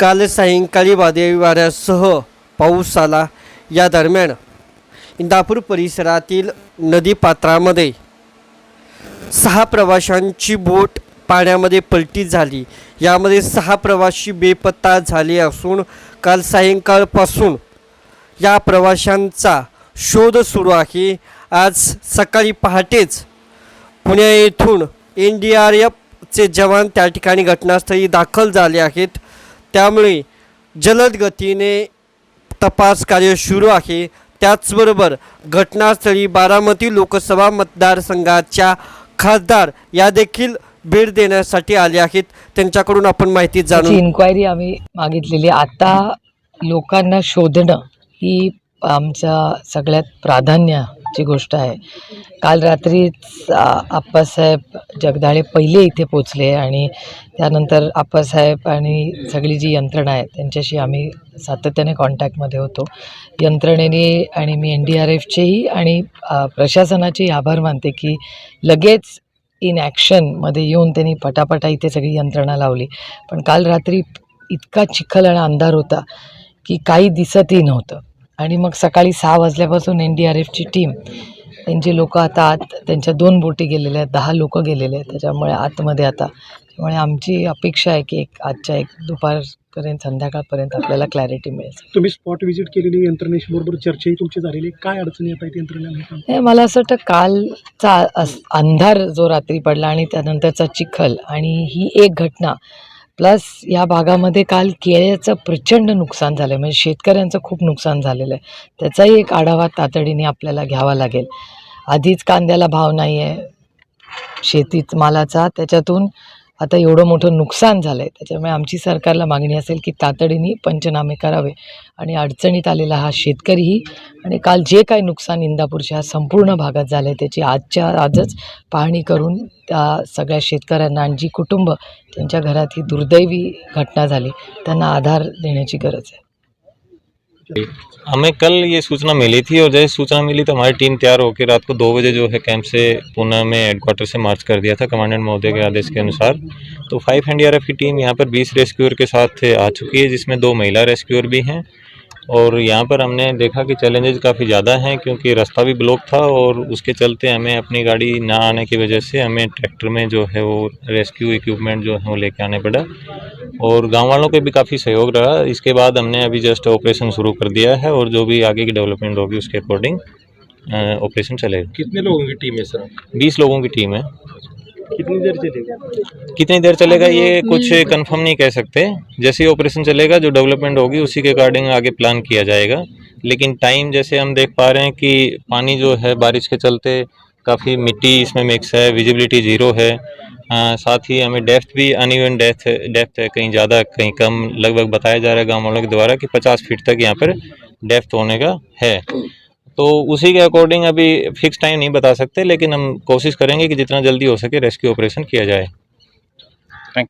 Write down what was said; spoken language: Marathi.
काल सायंकाळी वादळी वाऱ्यासह पाऊस आला या दरम्यान इंदापूर परिसरातील नदीपात्रामध्ये सहा प्रवाशांची बोट पाण्यामध्ये पलटी झाली. यामध्ये सहा प्रवासी बेपत्ता झाले असून काल सायंकाळपासून या प्रवाशांचा शोध सुरू आहे. आज सकाळी पहाटेच पुणे येथून एन डी आर एफचे जवान त्या ठिकाणी घटनास्थळी दाखल झाले आहेत. त्यामुळे जलद गतीने तपास कार्य सुरू आहे. त्याचबरोबर घटनास्थळी बारामती लोकसभा मतदारसंघाच्या खासदार या देखील भेट देण्यासाठी आले आहेत. त्यांच्याकडून आपण माहिती जाणून इन्क्वायरी आम्ही मागितलेली. आता लोकांना शोधणं ही आमच्या सगळ्यात ची गोष्ट आहे. काल रात्रीच आप्पासाहेब जगदाळे पहिले इथे पोचले आणि त्यानंतर आप्पासाहेब आणि सगळी जी यंत्रणा आहे त्यांच्याशी आम्ही सातत्याने कॉन्टॅक्टमध्ये होतो. यंत्रणेने आणि मी एन डी आर एफचेही आणि आ, प्रशासनाचेही आभार मानते की लगेच इन ॲक्शनमध्ये येऊन त्यांनी पटापटा इथे सगळी यंत्रणा लावली. पण काल रात्री इतका चिखल आणि अंधार होता की काही दिसतही नव्हतं. आणि मग सकाळी सहा वाजल्यापासून एन डी आर एफची टीम त्यांचे लोक आता आत त्यांच्या दोन बोटी गेलेल्या आहेत दहा लोक गेलेले आहेत. त्याच्यामुळे आतमध्ये आता त्यामुळे आमची अपेक्षा आहे की एक आजच्या एक दुपारपर्यंत संध्याकाळपर्यंत आपल्याला क्लॅरिटी मिळेल. तुम्ही स्पॉट व्हिजिट केलेली यंत्रणेशी बरोबर चर्चाही तुमची झालेली. काय अडचणी येत आहेत मला असं वाटतं कालचा अंधार जो रात्री पडला आणि त्यानंतरचा चिखल आणि ही एक घटना प्लस या भागामध्ये काल केळ्याचं प्रचंड नुकसान झालं आहे म्हणजे शेतकऱ्यांचं खूप नुकसान झालेलं आहे. त्याचाही एक आढावा तातडीने आपल्याला घ्यावा लागेल. आधीच कांद्याला भाव नाही आहे शेतीत मालाचा. त्याच्यातून आता एवढं मोठं नुकसान झालं आहे त्याच्यामुळे आमची सरकारला मागणी असेल की तातडीने पंचनामे करावे आणि अडचणीत आलेला हा शेतकरीही आणि काल जे काही नुकसान इंदापूरच्या संपूर्ण भागात झालं आहे त्याची आजच्या आजच पाहणी करून त्या सगळ्या शेतकऱ्यांना आणि जी कुटुंब त्यांच्या घरात ही दुर्दैवी घटना झाली त्यांना आधार देण्याची गरज आहे. हमें कल ये सूचना मिली थी और जैसे सूचना मिली तो हमारी टीम तैयार होकर रात को दो बजे जो है कैंप से पुणे में हेडक्वार्टर से मार्च कर दिया था कमांडेंट महोदय के आदेश के अनुसार। तो फाइव एन की टीम यहाँ पर बीस रेस्क्यूअर के साथ आ चुकी है, जिसमें दो महिला रेस्क्यूअर भी हैं। और यहाँ पर हमने देखा कि चैलेंजेस काफ़ी ज़्यादा हैं क्योंकि रास्ता भी ब्लॉक था और उसके चलते हमें अपनी गाड़ी ना आने की वजह से हमें ट्रैक्टर में जो है वो रेस्क्यू इक्विपमेंट जो है वो लेके आने पड़ा। और गाँव वालों के भी काफ़ी सहयोग रहा। इसके बाद हमने अभी जस्ट ऑपरेशन शुरू कर दिया है और जो भी आगे की डेवलपमेंट होगी उसके अकॉर्डिंग ऑपरेशन चलेगा। कितने लोगों की टीम है सर बीस लोगों की टीम है। कितनी देर चलेगा? कितनी देर चलेगा ये कुछ कंफर्म नहीं कह सकते। जैसे ही ऑपरेशन चलेगा जो डेवलपमेंट होगी उसी के अकॉर्डिंग आगे प्लान किया जाएगा। लेकिन टाइम जैसे हम देख पा रहे हैं कि पानी जो है बारिश के चलते काफ़ी मिट्टी इसमें मिक्स है विजिबिलिटी ज़ीरो है। आ, साथ ही हमें डेप्थ भी अनइवन डेप्थ डेप्थ है कहीं ज़्यादा कहीं कम। लगभग बताया जा रहा है गाँव वालों के द्वारा कि 50 फीट तक यहाँ पर डेप्थ होने का है। तो उसी के अकॉर्डिंग अभी फिक्स टाइम नहीं बता सकते लेकिन हम कोशिश करेंगे कि जितना जल्दी हो सके रेस्क्यू ऑपरेशन किया जाए।